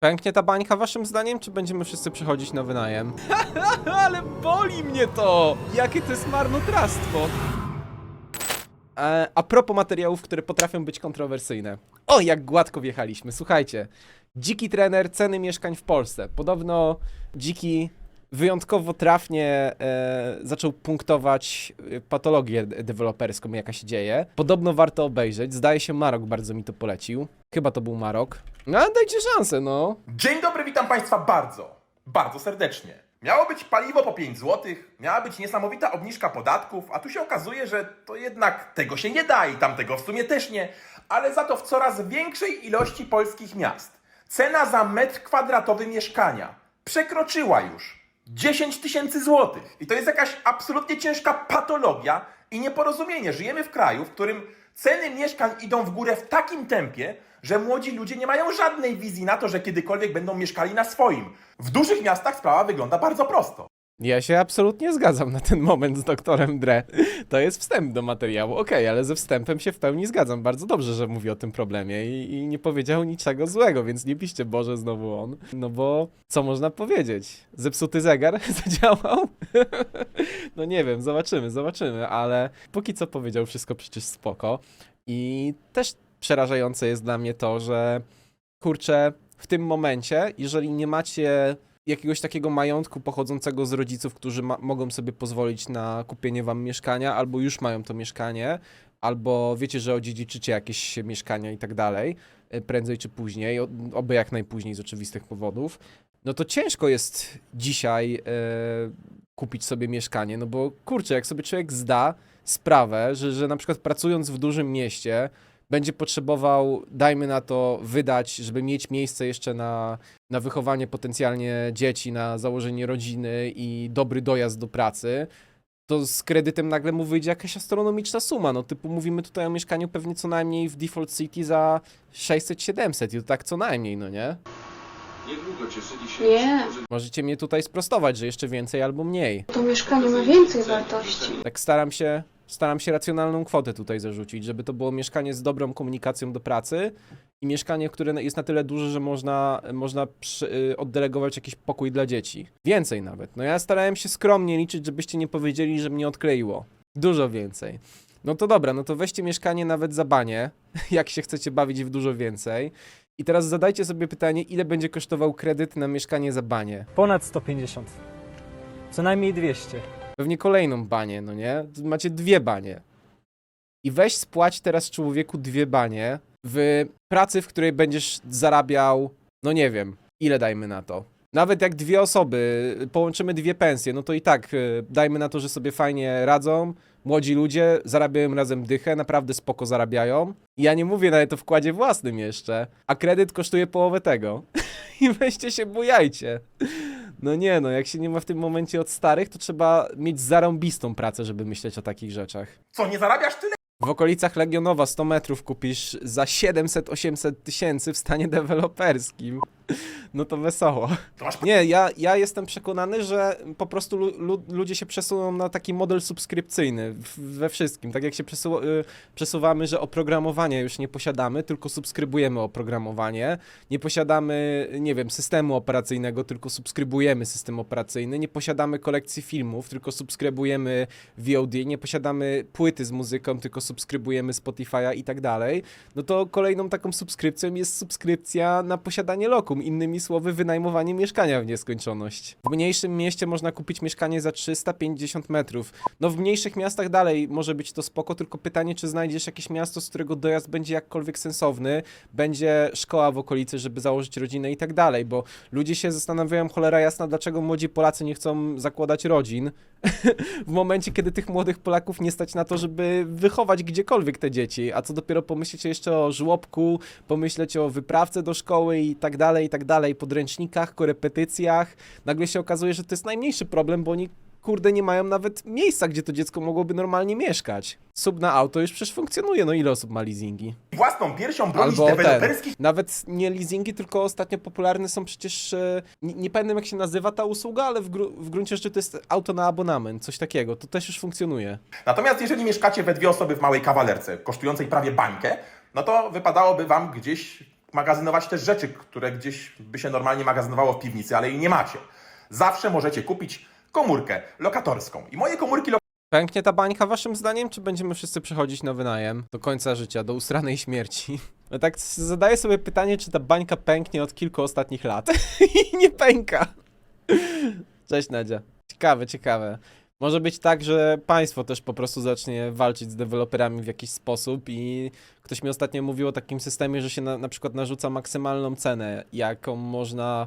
Pęknie ta bańka waszym zdaniem, czy będziemy wszyscy przychodzić na wynajem? Ale boli mnie to! Jakie to jest marnotrawstwo! E, a propos materiałów, które potrafią być kontrowersyjne. O, jak gładko wjechaliśmy. Słuchajcie, dziki trener ceny mieszkań w Polsce. Podobno dziki wyjątkowo trafnie e, zaczął punktować e, patologię de- deweloperską, jaka się dzieje. Podobno warto obejrzeć. Zdaje się, Marok bardzo mi to polecił. Chyba to był Marok. No, dajcie szansę, no. Dzień dobry, witam Państwa bardzo, bardzo serdecznie. Miało być paliwo po 5 zł, miała być niesamowita obniżka podatków, a tu się okazuje, że to jednak tego się nie da i tamtego w sumie też nie, ale za to w coraz większej ilości polskich miast. Cena za metr kwadratowy mieszkania przekroczyła już 10 tysięcy złotych. I to jest jakaś absolutnie ciężka patologia i nieporozumienie. Żyjemy w kraju, w którym ceny mieszkań idą w górę w takim tempie, że młodzi ludzie nie mają żadnej wizji na to, że kiedykolwiek będą mieszkali na swoim. W dużych miastach sprawa wygląda bardzo prosto. Ja się absolutnie zgadzam na ten moment z doktorem Dre. To jest wstęp do materiału, okej, ale ze wstępem się w pełni zgadzam. Bardzo dobrze, że mówi o tym problemie i, i nie powiedział niczego złego, więc nie piszcie Boże znowu on. No bo co można powiedzieć? Zepsuty zegar zadziałał? no nie wiem, zobaczymy, zobaczymy, ale póki co powiedział wszystko przecież spoko. I też przerażające jest dla mnie to, że kurczę, w tym momencie, jeżeli nie macie jakiegoś takiego majątku pochodzącego z rodziców, którzy ma- mogą sobie pozwolić na kupienie wam mieszkania, albo już mają to mieszkanie, albo wiecie, że odziedziczycie jakieś mieszkania i tak dalej, y, prędzej czy później, oby jak najpóźniej z oczywistych powodów, no to ciężko jest dzisiaj e, kupić sobie mieszkanie, no bo kurczę, jak sobie człowiek zda sprawę, że, że na przykład pracując w dużym mieście, będzie potrzebował, dajmy na to, wydać, żeby mieć miejsce jeszcze na, na wychowanie potencjalnie dzieci, na założenie rodziny i dobry dojazd do pracy, to z kredytem nagle mu wyjdzie jakaś astronomiczna suma. No typu mówimy tutaj o mieszkaniu pewnie co najmniej w Default City za 600-700 i to tak co najmniej, no nie? Niedługo cieszyli się Nie. że Możecie mnie tutaj sprostować, że jeszcze więcej albo mniej. To mieszkanie ma więcej wartości. Tak staram się, staram się racjonalną kwotę tutaj zarzucić, żeby to było mieszkanie z dobrą komunikacją do pracy i mieszkanie, które jest na tyle duże, że można, można przy, y, oddelegować jakiś pokój dla dzieci. Więcej nawet. No ja starałem się skromnie liczyć, żebyście nie powiedzieli, że mnie odkleiło. Dużo więcej. No to dobra, no to weźcie mieszkanie nawet za banie, jak się chcecie bawić w dużo więcej. I teraz zadajcie sobie pytanie, ile będzie kosztował kredyt na mieszkanie za banie. Ponad 150. Co najmniej 200. pewnie kolejną banię, no nie? Macie dwie banie. I weź spłać teraz człowieku dwie banie w pracy, w której będziesz zarabiał, no nie wiem, ile dajmy na to. Nawet jak dwie osoby, połączymy dwie pensje, no to i tak y, dajmy na to, że sobie fajnie radzą, młodzi ludzie zarabiają razem dychę, naprawdę spoko zarabiają. Ja nie mówię nawet o wkładzie własnym jeszcze, a kredyt kosztuje połowę tego. I weźcie się bujajcie. No nie, no jak się nie ma w tym momencie od starych, to trzeba mieć zarąbistą pracę, żeby myśleć o takich rzeczach. Co, nie zarabiasz tyle? W okolicach Legionowa 100 metrów kupisz za 700-800 tysięcy w stanie deweloperskim. No to wesoło. Nie, ja, ja jestem przekonany, że po prostu lu, lu, ludzie się przesuną na taki model subskrypcyjny w, we wszystkim. Tak jak się przesu, y, przesuwamy, że oprogramowanie już nie posiadamy, tylko subskrybujemy oprogramowanie. Nie posiadamy, nie wiem, systemu operacyjnego, tylko subskrybujemy system operacyjny. Nie posiadamy kolekcji filmów, tylko subskrybujemy VOD. Nie posiadamy płyty z muzyką, tylko subskrybujemy Spotify'a i tak dalej. No to kolejną taką subskrypcją jest subskrypcja na posiadanie lokum. Innymi słowy, wynajmowanie mieszkania w nieskończoność. W mniejszym mieście można kupić mieszkanie za 350 metrów. No w mniejszych miastach dalej może być to spoko, tylko pytanie, czy znajdziesz jakieś miasto, z którego dojazd będzie jakkolwiek sensowny, będzie szkoła w okolicy, żeby założyć rodzinę i tak dalej, bo ludzie się zastanawiają, cholera jasna, dlaczego młodzi Polacy nie chcą zakładać rodzin, w momencie, kiedy tych młodych Polaków nie stać na to, żeby wychować gdziekolwiek te dzieci, a co dopiero pomyśleć jeszcze o żłobku, pomyśleć o wyprawce do szkoły i tak dalej, i tak dalej, podręcznikach, korepetycjach. Nagle się okazuje, że to jest najmniejszy problem, bo oni kurde nie mają nawet miejsca, gdzie to dziecko mogłoby normalnie mieszkać. Sub na auto już przecież funkcjonuje, no ile osób ma leasingi? własną piersią bronić Albo ten, deweloperskich nawet nie leasingi, tylko ostatnio popularne są przecież, e, nie, nie pamiętam jak się nazywa ta usługa, ale w, gru, w gruncie rzeczy to jest auto na abonament, coś takiego, to też już funkcjonuje. Natomiast jeżeli mieszkacie we dwie osoby w małej kawalerce, kosztującej prawie bańkę, no to wypadałoby wam gdzieś magazynować też rzeczy, które gdzieś by się normalnie magazynowało w piwnicy, ale jej nie macie. Zawsze możecie kupić komórkę lokatorską. I moje komórki Pęknie ta bańka waszym zdaniem, czy będziemy wszyscy przechodzić na wynajem do końca życia, do usranej śmierci? No tak zadaję sobie pytanie, czy ta bańka pęknie od kilku ostatnich lat. I nie pęka. Cześć Nadzia. Ciekawe, ciekawe. Może być tak, że państwo też po prostu zacznie walczyć z deweloperami w jakiś sposób i ktoś mi ostatnio mówił o takim systemie, że się na, na przykład narzuca maksymalną cenę, jaką można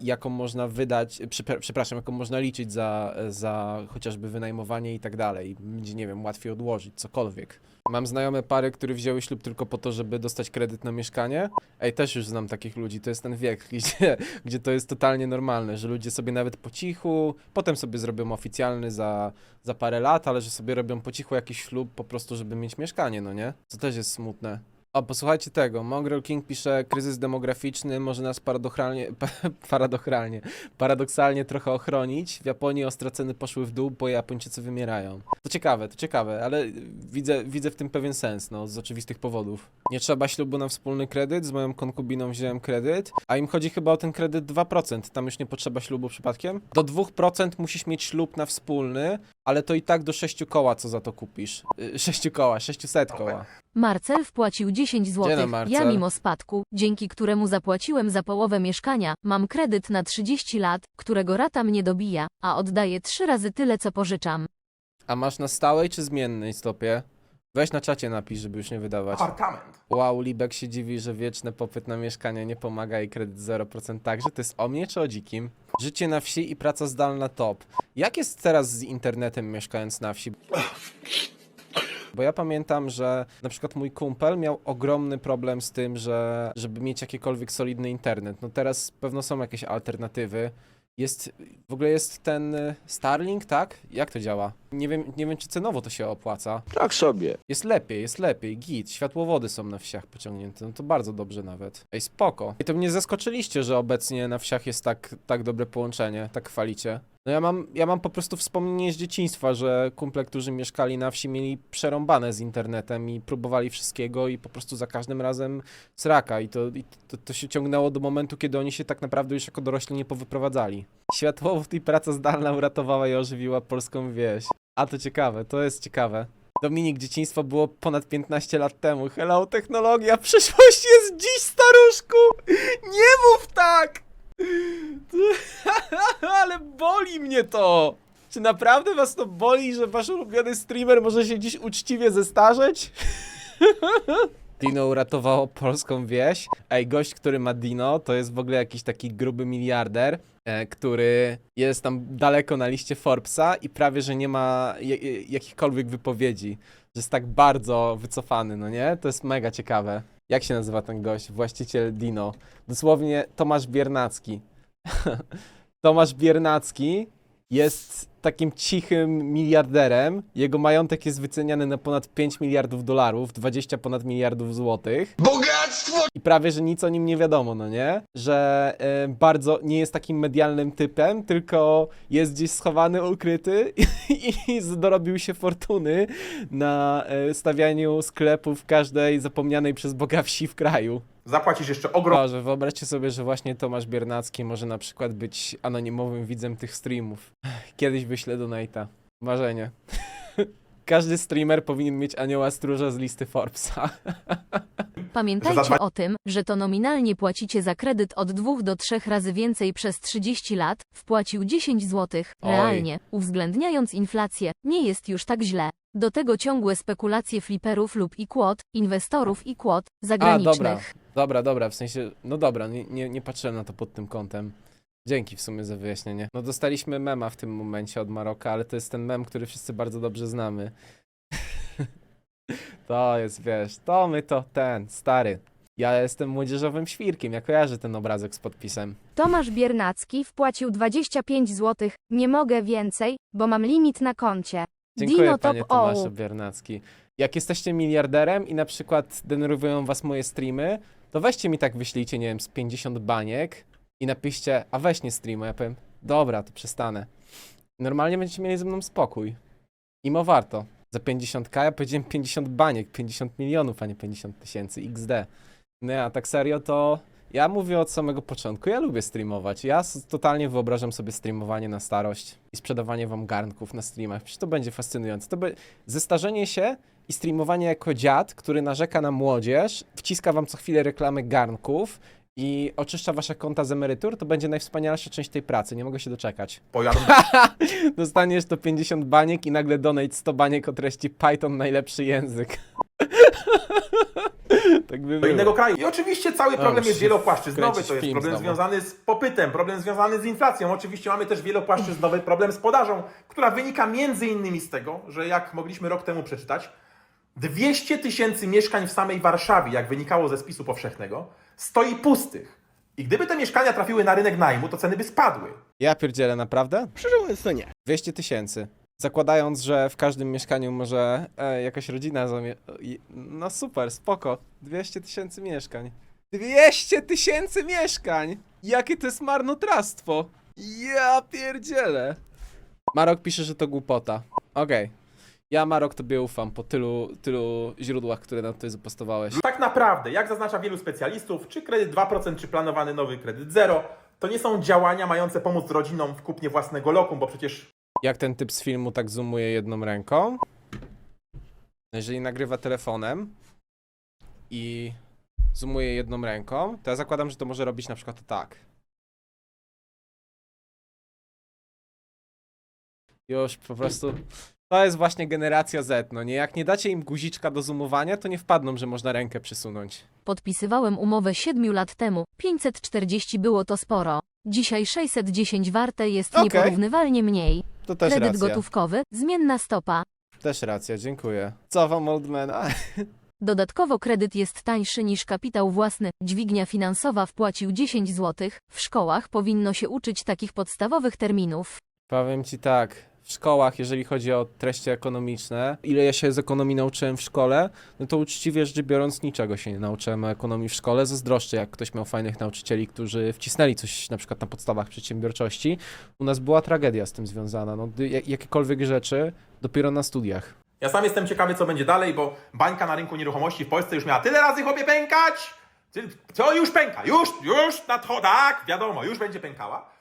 jaką można wydać, przypra- przepraszam, jaką można liczyć za, za chociażby wynajmowanie i tak dalej. Będzie, nie wiem, łatwiej odłożyć, cokolwiek. Mam znajome pary, które wzięły ślub tylko po to, żeby dostać kredyt na mieszkanie. Ej, też już znam takich ludzi, to jest ten wiek, gdzie, gdzie to jest totalnie normalne, że ludzie sobie nawet po cichu, potem sobie zrobią oficjalny za, za parę lat, ale że sobie robią po cichu jakiś ślub po prostu, żeby mieć mieszkanie, no nie? Co też jest smutne. O, posłuchajcie tego. Mongrel King pisze, kryzys demograficzny może nas paradoksalnie, paradoksalnie, paradoksalnie trochę ochronić. W Japonii ostre ceny poszły w dół, bo Japończycy wymierają. To ciekawe, to ciekawe, ale widzę, widzę w tym pewien sens, no, z oczywistych powodów. Nie trzeba ślubu na wspólny kredyt, z moją konkubiną wziąłem kredyt, a im chodzi chyba o ten kredyt 2%, tam już nie potrzeba ślubu przypadkiem. Do 2% musisz mieć ślub na wspólny, ale to i tak do 6 koła, co za to kupisz. 6 koła, 600 koła. Marcel wpłacił 10 Dzień zł. Marcel. Ja mimo spadku, dzięki któremu zapłaciłem za połowę mieszkania, mam kredyt na 30 lat, którego rata mnie dobija, a oddaję trzy razy tyle co pożyczam. A masz na stałej czy zmiennej stopie? Weź na czacie napisz, żeby już nie wydawać. apartament. Wow, Libek się dziwi, że wieczny popyt na mieszkanie nie pomaga i kredyt 0% także. To jest o mnie czy o dzikim? Życie na wsi i praca zdalna top. Jak jest teraz z internetem mieszkając na wsi? Bo ja pamiętam, że na przykład mój kumpel miał ogromny problem z tym, że żeby mieć jakikolwiek solidny internet. No teraz pewno są jakieś alternatywy. Jest, w ogóle jest ten y, Starlink, tak? Jak to działa? Nie wiem, nie wiem czy cenowo to się opłaca. Tak sobie. Jest lepiej, jest lepiej, git. Światłowody są na wsiach pociągnięte, no to bardzo dobrze nawet. Ej, spoko. I to mnie zaskoczyliście, że obecnie na wsiach jest tak, tak dobre połączenie, tak chwalicie. No ja mam, ja mam po prostu wspomnienie z dzieciństwa, że kumple, którzy mieszkali na wsi, mieli przerąbane z internetem i próbowali wszystkiego i po prostu za każdym razem sraka. I to, i to, to się ciągnęło do momentu, kiedy oni się tak naprawdę już jako dorośli nie powyprowadzali. Światłowód i praca zdalna uratowała i ożywiła polską wieś. A to ciekawe, to jest ciekawe. Dominik, dzieciństwo było ponad 15 lat temu. Hello, technologia, przyszłość jest dziś, staruszku! Nie mów tak! Ale boli mnie to! Czy naprawdę was to boli, że wasz ulubiony streamer może się dziś uczciwie zestarzeć? Dino uratowało polską wieś. Ej, gość, który ma Dino, to jest w ogóle jakiś taki gruby miliarder, e, który jest tam daleko na liście Forbesa i prawie, że nie ma jakichkolwiek wypowiedzi. Że jest tak bardzo wycofany, no nie? To jest mega ciekawe. Jak się nazywa ten gość? Właściciel Dino. Dosłownie Tomasz Biernacki. Tomasz Biernacki jest takim cichym miliarderem. Jego majątek jest wyceniany na ponad 5 miliardów dolarów, 20 ponad miliardów złotych. Bogactwo! I prawie, że nic o nim nie wiadomo, no nie? Że e, bardzo nie jest takim medialnym typem, tylko jest gdzieś schowany, ukryty i, i dorobił się fortuny na e, stawianiu sklepów w każdej zapomnianej przez Boga wsi w kraju. Zapłacisz jeszcze ogromne Boże, wyobraźcie sobie, że właśnie Tomasz Biernacki może na przykład być anonimowym widzem tych streamów. Kiedyś wyślę do Nate'a. Marzenie. Każdy streamer powinien mieć anioła stróża z listy Forbesa. Pamiętajcie o tym, że to nominalnie płacicie za kredyt od 2 do 3 razy więcej przez 30 lat, wpłacił 10 zł. Oj. Realnie, uwzględniając inflację, nie jest już tak źle. Do tego ciągłe spekulacje fliperów lub i kłot, inwestorów i kłot A, zagranicznych. dobra, dobra, dobra, w sensie, no dobra, nie, nie, nie patrzyłem na to pod tym kątem. Dzięki w sumie za wyjaśnienie. No dostaliśmy mema w tym momencie od Maroka, ale to jest ten mem, który wszyscy bardzo dobrze znamy. to jest, wiesz, to my to ten, stary. Ja jestem młodzieżowym świrkiem, ja kojarzę ten obrazek z podpisem. Tomasz Biernacki wpłacił 25 zł. Nie mogę więcej, bo mam limit na koncie. Dziękuję Dino panie Top Tomaszu. Biernacki. Jak jesteście miliarderem i na przykład denerwują was moje streamy, to weźcie mi tak wyślijcie, nie wiem, z 50 baniek i napiszcie, a weź nie streamuj. Ja powiem, dobra, to przestanę. Normalnie będziecie mieli ze mną spokój. Imo warto. Za 50k ja powiedziałem 50 baniek, 50 milionów, a nie 50 tysięcy XD. Nie, a tak serio to ja mówię od samego początku, ja lubię streamować. Ja totalnie wyobrażam sobie streamowanie na starość i sprzedawanie wam garnków na streamach. Przecież to będzie fascynujące. To by zestarzenie się i streamowanie jako dziad, który narzeka na młodzież, wciska wam co chwilę reklamy garnków i oczyszcza wasze konta z emerytur, to będzie najwspanialsza część tej pracy. Nie mogę się doczekać. Pojadą Dostaniesz to 50 baniek i nagle donate 100 baniek o treści Python najlepszy język. tak by do było. innego kraju. I oczywiście cały problem jest wielopłaszczyznowy. To jest film problem znowu. związany z popytem, problem związany z inflacją. Oczywiście mamy też wielopłaszczyznowy problem z podażą, która wynika między innymi z tego, że jak mogliśmy rok temu przeczytać, 200 tysięcy mieszkań w samej Warszawie, jak wynikało ze spisu powszechnego, stoi pustych. I gdyby te mieszkania trafiły na rynek najmu, to ceny by spadły. Ja pierdzielę, naprawdę? Szczerze mówiąc, to nie. 200 tysięcy. Zakładając, że w każdym mieszkaniu może e, jakaś rodzina zamie... i- No super, spoko. 200 tysięcy mieszkań. 200 tysięcy mieszkań! Jakie to jest marnotrawstwo! Ja pierdzielę! Marok pisze, że to głupota. Okej. Ja Marok tobie ufam po tylu, tylu źródłach, które nam tutaj zapostowałeś. Tak naprawdę, jak zaznacza wielu specjalistów, czy kredyt 2%, czy planowany nowy kredyt 0, to nie są działania mające pomóc rodzinom w kupnie własnego lokum, bo przecież Jak ten typ z filmu tak zoomuje jedną ręką? Jeżeli nagrywa telefonem i zoomuje jedną ręką, to ja zakładam, że to może robić na przykład tak. Już po prostu. To jest właśnie generacja Z, no nie? Jak nie dacie im guziczka do zoomowania, to nie wpadną, że można rękę przysunąć. Podpisywałem umowę 7 lat temu, 540 było to sporo. Dzisiaj 610 warte jest Okej. nieporównywalnie mniej. To też Kredyt racja. gotówkowy, zmienna stopa. Też racja, dziękuję. Co wam, Oldmana? Dodatkowo kredyt jest tańszy niż kapitał własny. Dźwignia finansowa wpłacił 10 zł. W szkołach powinno się uczyć takich podstawowych terminów. Powiem ci tak, w szkołach, jeżeli chodzi o treści ekonomiczne, ile ja się z ekonomii nauczyłem w szkole, no to uczciwie rzecz biorąc niczego się nie nauczyłem o ekonomii w szkole. Zazdroszczę, jak ktoś miał fajnych nauczycieli, którzy wcisnęli coś na przykład na podstawach przedsiębiorczości. U nas była tragedia z tym związana. No, jakiekolwiek rzeczy dopiero na studiach. Ja sam jestem ciekawy, co będzie dalej, bo bańka na rynku nieruchomości w Polsce już miała tyle razy chłopie pękać. Co już pęka? Już, już nadchodzi, tak, wiadomo, już będzie pękała.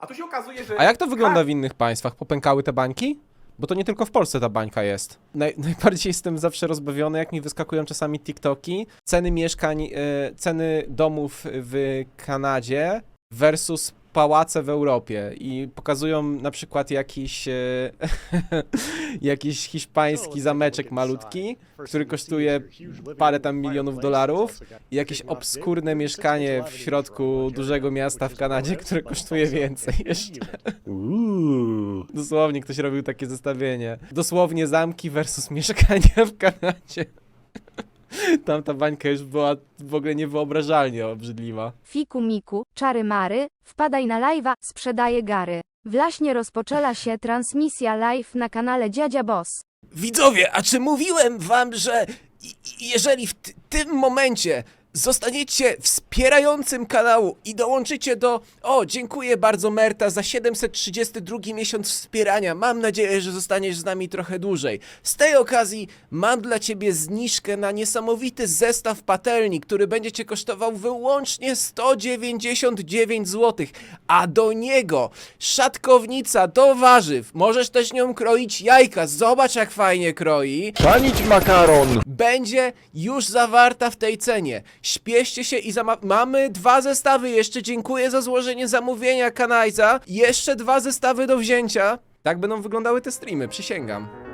A tu się okazuje, że... A jak to wygląda w innych państwach? Popękały te bańki? Bo to nie tylko w Polsce ta bańka jest. Naj, najbardziej jestem zawsze rozbawiony, jak mi wyskakują czasami TikToki. Ceny mieszkań, e, ceny domów w Kanadzie versus pałace w Europie. I pokazują na przykład jakiś, e, jakiś hiszpański zameczek malutki, który kosztuje parę tam milionów dolarów i jakieś obskurne mieszkanie w środku dużego miasta w Kanadzie, które kosztuje więcej jeszcze. Dosłownie ktoś robił takie zestawienie. Dosłownie zamki versus mieszkania w Kanadzie. Tamta bańka już była w ogóle niewyobrażalnie obrzydliwa. Fiku Miku, czary mary, wpadaj na live'a, sprzedaje gary. Właśnie rozpoczęła się transmisja live na kanale Dziadzia Boss. Widzowie, a czy mówiłem wam, że jeżeli w tym momencie zostaniecie wspierającym kanału i dołączycie do... O, dziękuję bardzo Merta za 732 miesiąc wspierania. Mam nadzieję, że zostaniesz z nami trochę dłużej. Z tej okazji mam dla ciebie zniżkę na niesamowity zestaw patelni, który będzie cię kosztował wyłącznie 199 zł, a do niego szatkownica do warzyw. Możesz też nią kroić jajka. Zobacz jak fajnie kroi Panić makaron! Będzie już zawarta w tej cenie. Śpieszcie się i mamy dwa zestawy jeszcze. Dziękuję za złożenie zamówienia Kanajza. Jeszcze dwa zestawy do wzięcia. Tak będą wyglądały te streamy, przysięgam.